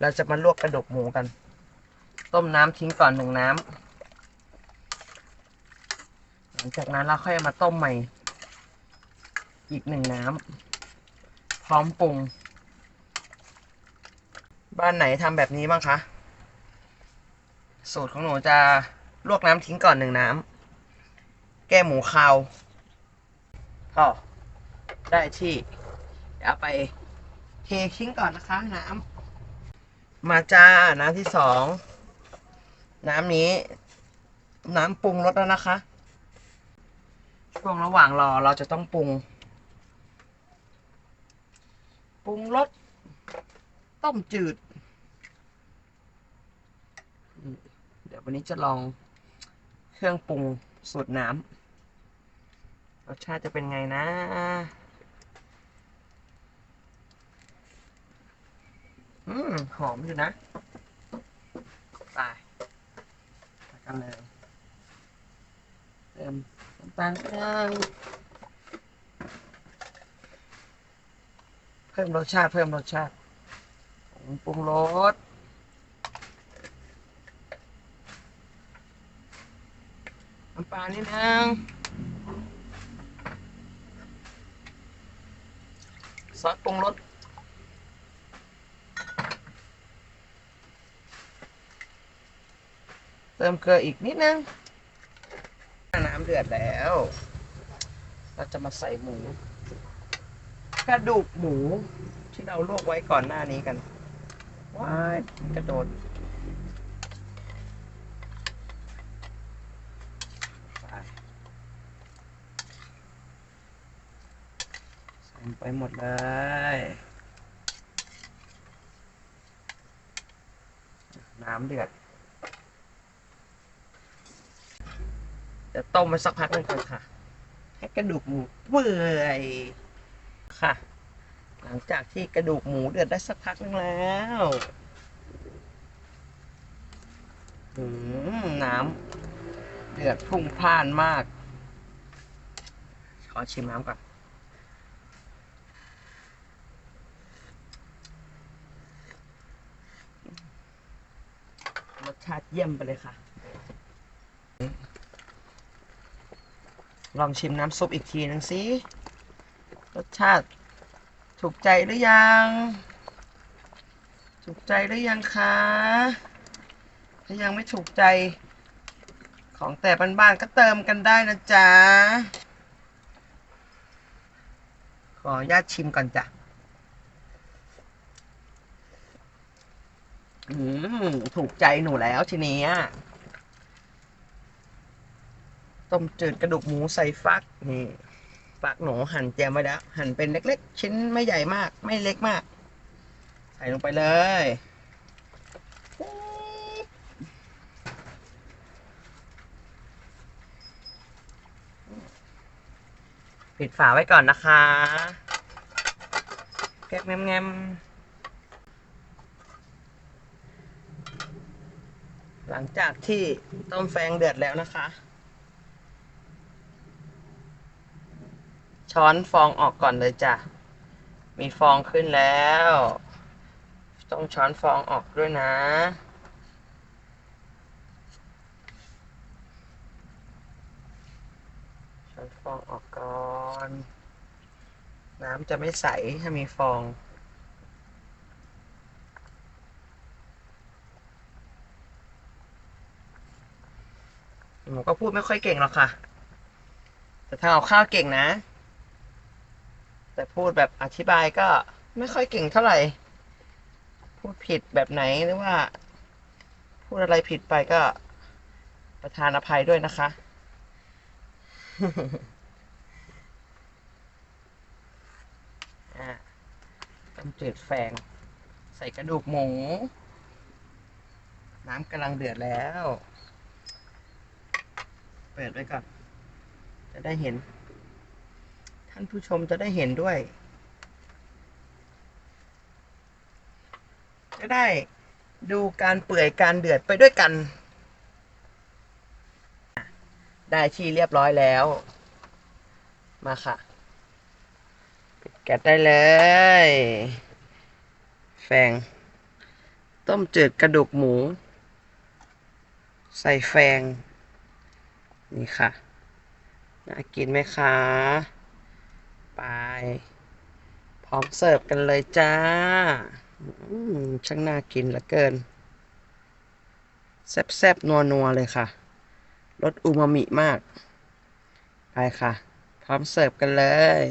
เราจะมาลวกกระดูกหมูกัน ต้มน้ำทิ้งก่อนหนึ่งน้ำหลังจากนั้นเราค่อยมาต้มใหม่ อีกหนึ่งน้ำพร้อมปรุง บ้านไหนทำแบบนี้บ้างคะ สูตรของหนูจะลวกน้ำทิ้งก่อนหนึ่งน้ำแก้หมูคาวพอได้ที่เดี๋ยวไปเททิ้งก่อนนะคะน้ำ มาจ้า น้ำที่สอง น้ำนี้ น้ำปรุงรสแล้วนะคะ ช่วงระหว่างรอเราจะต้องปรุง ปรุงรส ต้มจืด เดี๋ยววันนี้จะลองเครื่องปรุงสูตรน้ำรสชาติจะเป็นไงนะ อืม หอมอยู่นะไปไปกันเลย เติมน้ำตาลเรื่องเพิ่มรสชาติ เพิ่มรสชาติผงปรุงรสน้ำปลานิดนึงซอสปรุงรส เติมเกลืออีกนิดนึงน้ำเดือดแล้ว เราจะมาใส่หมู กระดูกหมูที่เราลวกไว้ก่อนหน้านี้กัน ว้ายกระโดดไปใส่ไปหมดเลยน้ำเดือด จะต้มไปสักพักหนึงก่อนค่ะ ให้กระดูกหมูเปื่อยค่ะ หลังจากที่กระดูกหมูเดือดได้สักพักหนึงแล้วอืมน้ำเดือดพุ่งพล่านมาก ขอชิมน้ำก่อนรสชาติเยี่ยมไปเลยค่ะ ลองชิมน้ำซุปอีกทีหนึงสิ รสชาติ ถูกใจหรือยัง ถูกใจหรือยังคะ ถ้ายังไม่ถูกใจ ของแต่บ้านๆก็เติมกันได้นะจ๊ะ ขออนุญาตชิมก่อนจ้ะ อืม ถูกใจหนูแล้วทีนี้อะ ต้มจืดกระดูกหมูใส่ฟักนี่ฟักหนูหั่นแจมไว้แล้วหั่นเป็นเล็ก ๆ ชิ้นไม่ใหญ่มาก ไม่เล็กมาก ใส่ลงไปเลยปิดฝาไว้ก่อนนะคะแก๊กแงมหลังจากที่ต้มแฟงเดือดแล้วนะคะ ช้อนฟองออกก่อนเลยจ้ะ มีฟองขึ้นแล้ว ต้องช้อนฟองออกด้วยนะ ช้อนฟองออกก่อน น้ำจะไม่ใสถ้ามีฟองหนูก็พูดไม่ค่อยเก่งหรอกค่ะ แต่ทำเอาข้าวเก่งนะ แต่พูดแบบอธิบายก็ไม่ค่อยเก่งเท่าไหร่ พูดผิดแบบไหนหรือว่า พูดอะไรผิดไปก็ประทานอภัยด้วยนะคะ อะต้มจืดแฟง ใส่กระดูกหมู น้ำกำลังเดือดแล้ว เปิดไว้ก่อน จะได้เห็น ท่านผู้ชมจะได้เห็นด้วย จะได้ดูการเปื่อยการเดือดไปด้วยกัน ได้ที่เรียบร้อยแล้ว มาค่ะปิดแก๊สได้เลย แฟง ต้มจืดกระดูกหมู ใส่แฟง นี่ค่ะ น่ากินไหมคะ ไป พร้อมเสิร์ฟกันเลยจ้าช่างน่ากินเหลือเกิน แซ่บๆ นัวๆ เลยค่ะรสอูมามิมาก ไปค่ะ พร้อมเสิร์ฟกันเลย